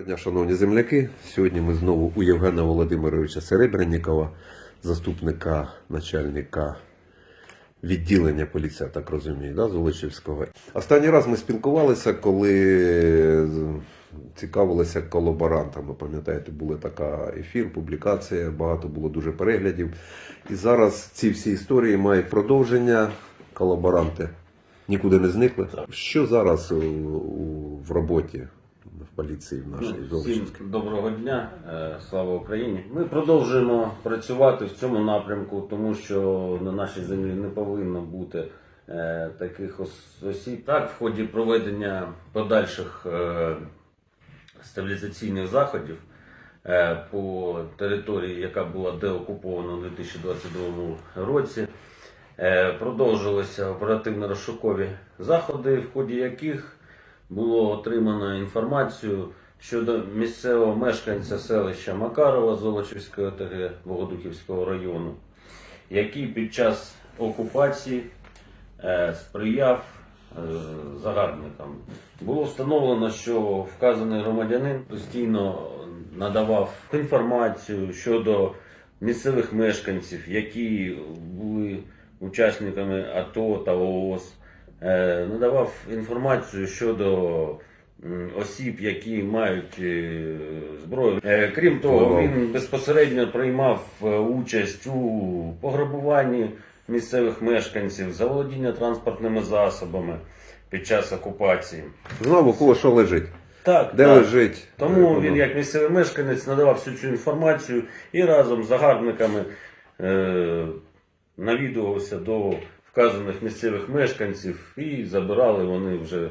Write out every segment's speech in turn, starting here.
Доброго дня, шановні земляки. Сьогодні ми знову у Євгена Володимировича Серебрянікова, заступника начальника відділення поліції, так розумію, да, Золочівського. Останній раз ми спілкувалися, коли цікавилися колаборантами. Пам'ятаєте, була така ефір, публікація, багато було дуже переглядів. І зараз ці всі історії мають продовження. Колаборанти нікуди не зникли. Що зараз у, у, в роботі поліції в нашій Ну, Золочівській? Всім доброго дня, е, слава Україні. Ми продовжуємо працювати в цьому напрямку, тому що на нашій землі не повинно бути е, таких ос- осіб. Так, в ході проведення подальших е, стабілізаційних заходів е, по території, яка була деокупована у 2022 році. Е, Продовжилися оперативно-розшукові заходи, в ході яких було отримано інформацію щодо місцевого мешканця селища Макарова Золочівської ОТГ Богодухівського району, який під час окупації е, сприяв е, загарбникам. Було встановлено, що вказаний громадянин постійно надавав інформацію щодо місцевих мешканців, які були учасниками АТО та ООС, надавав інформацію щодо осіб, які мають е, зброю. Е, Крім того, він безпосередньо приймав е, участь у пограбуванні місцевих мешканців, заволодіння транспортними засобами під час окупації. Знову кого що лежить? Так, Де так. лежить? Тому Е, він, як місцевий мешканець, надавав всю цю інформацію і разом з загарбниками е, навідувався до вказаних місцевих мешканців і забирали вони вже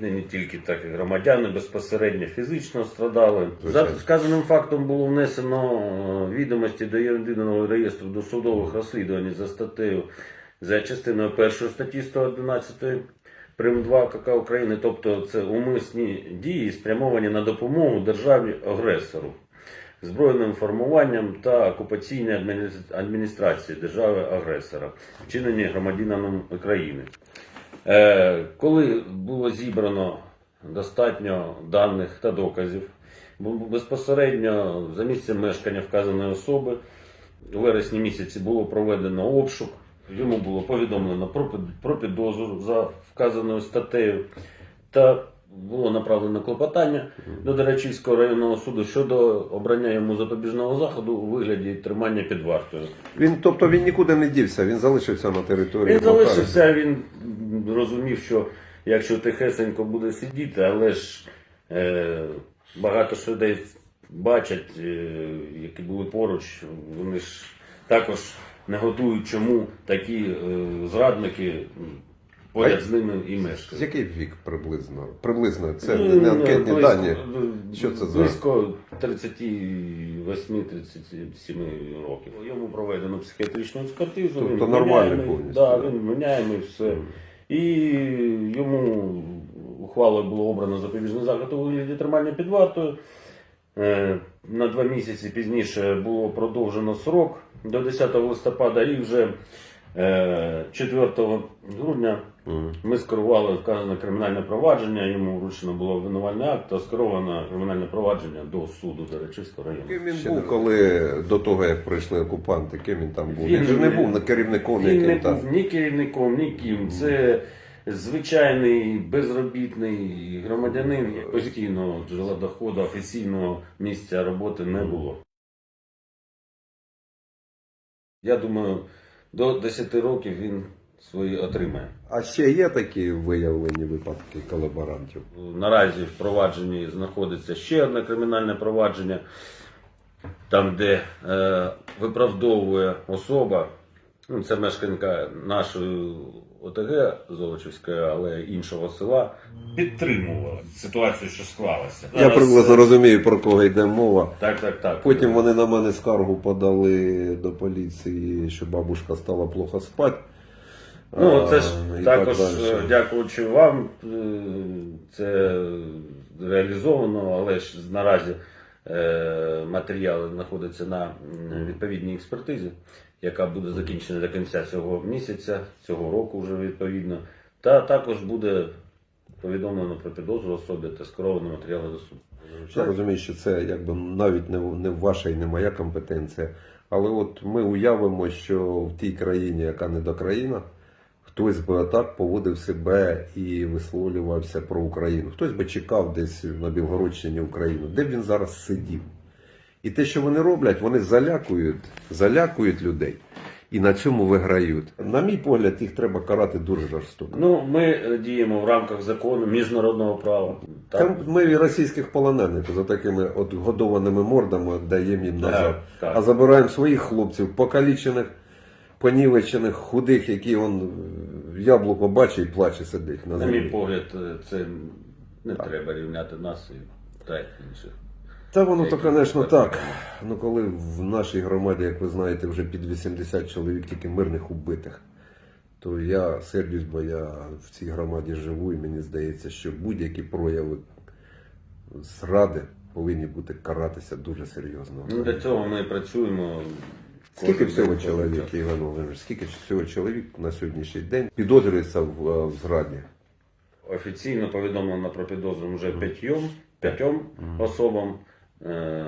не, не тільки так і громадяни безпосередньо фізично страдали. За вказаним фактом було внесено е, відомості до єдиного реєстру досудових розслідувань за статтею за частиною першої статті 111 Прим. 2 КК України, тобто це умисні дії, спрямовані на допомогу державі агресору, збройним формуванням та окупаційній адміністрації держави агресора, вчинені громадянам України. Е, коли було зібрано достатньо даних та доказів, безпосередньо за місцем мешкання вказаної особи у вересні місяці було проведено обшук. Йому було повідомлено про підозру за вказаною статтею та було направлено клопотання до Деречівського районного суду щодо обрання йому запобіжного заходу у вигляді тримання під вартою. Він, тобто він нікуди не дівся, він залишився на території. Він Макарова. залишився, він розумів, що якщо тихесенько буде сидіти, але ж е, багато ж людей бачать, е, які були поруч, вони ж також не готують, чому такі е, зрадники поряд з ними і мешкають. Який вік приблизно? Приблизно, це Ну, не анкетні близько- дані. ну, Що це за- Близько 38-37 років. Йому проведено психіатричну експертизу. Тобто він нормальний повністю, Да, да? він вменяємий, все. І йому ухвалою було обрано запобіжний захід у вигляді тримання під вартою. Е, На два місяці пізніше було продовжено срок до 10 листопада і вже е, 4 грудня ми скерували вказане кримінальне провадження, йому вручено було обвинувальний акт та скеровано кримінальне провадження до суду Заречівського району. Ким він був, коли до того, як прийшли окупанти, ким він там був? Він, Він же не не- був на керівником, Він не яким там. був ні керівником, ні ким. Це звичайний безробітний громадянин, постійного джерела доходу, офіційного місця роботи не було. Я думаю, до 10 років він свої отримає. А ще є такі виявлені випадки колаборантів? Наразі в провадженні знаходиться ще одне кримінальне провадження, там, де е, виправдовує особа, ну, це мешканка нашої ОТГ Золочівської, але іншого села, підтримувала ситуацію, що склалася. Я Зараз, приблизно е, розумію, про кого йде мова. Так, так, так. Потім вони на мене скаргу подали до поліції, що бабушка стала плохо спати. Ну, це ж А, також, так е, дякуючи вам, е, це реалізовано, але ж наразі матеріали знаходяться на відповідній експертизі, яка буде закінчена до кінця цього місяця, цього року вже відповідно. Та також буде повідомлено про підозру особі та скеровано матеріали до суду. Я розумію, що це якби навіть не, не ваша і не моя компетенція. Але от ми уявимо, що в тій країні, яка не до країна, хтось би отак поводив себе і висловлювався про Україну. Хтось би чекав десь на Білгородщині Україну, де б він зараз сидів. І те, що вони роблять, вони залякують, залякують людей і на цьому виграють. На мій погляд, їх треба карати дуже жорстоко. Ну, ми е, діємо в рамках закону міжнародного права. Там ми і російських полонених за такими от годованими мордами даємо їм назад. так. А забираємо своїх хлопців, покалічених, понівечених, худих, які он е, яблуко бачить і плаче сидить на На мій погляд, е, це не треба рівняти нас і та інших. Та воно то, звісно, так. так. Ну коли в нашій громаді, як ви знаєте, вже під 80 чоловік тільки мирних убитих, то я сердюсь, бо я в цій громаді живу, і мені здається, що будь-які прояви зради повинні бути каратися дуже серйозно. Ну, для цього ми працюємо. Скільки всього чоловік. Іван Володимирович, скільки всього чоловік на сьогоднішній день підозрюється в, е, в зраді? Офіційно повідомлено про підозру вже п'ятьом, п'ятьом особам. Е,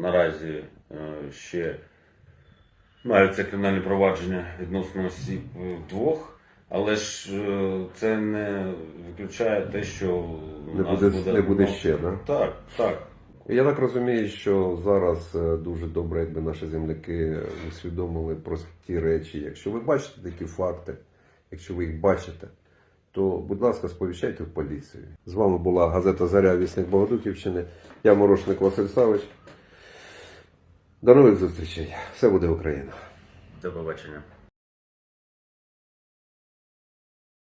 наразі е, ще маються кримінальні провадження відносно осіб е, двох, але ж е, це не виключає те, що у Не нас буде, не буде ну, ще, да? Так, так. Я так розумію, що зараз е, дуже добре, якби наші земляки усвідомили прості речі. Якщо ви бачите такі факти, якщо ви їх бачите, то, будь ласка, сповіщайте в поліцію. З вами була газета Заря Вісник Богодухівщини. Я Морошник Василь Савич. До нових зустрічей. Все буде Україна. До побачення.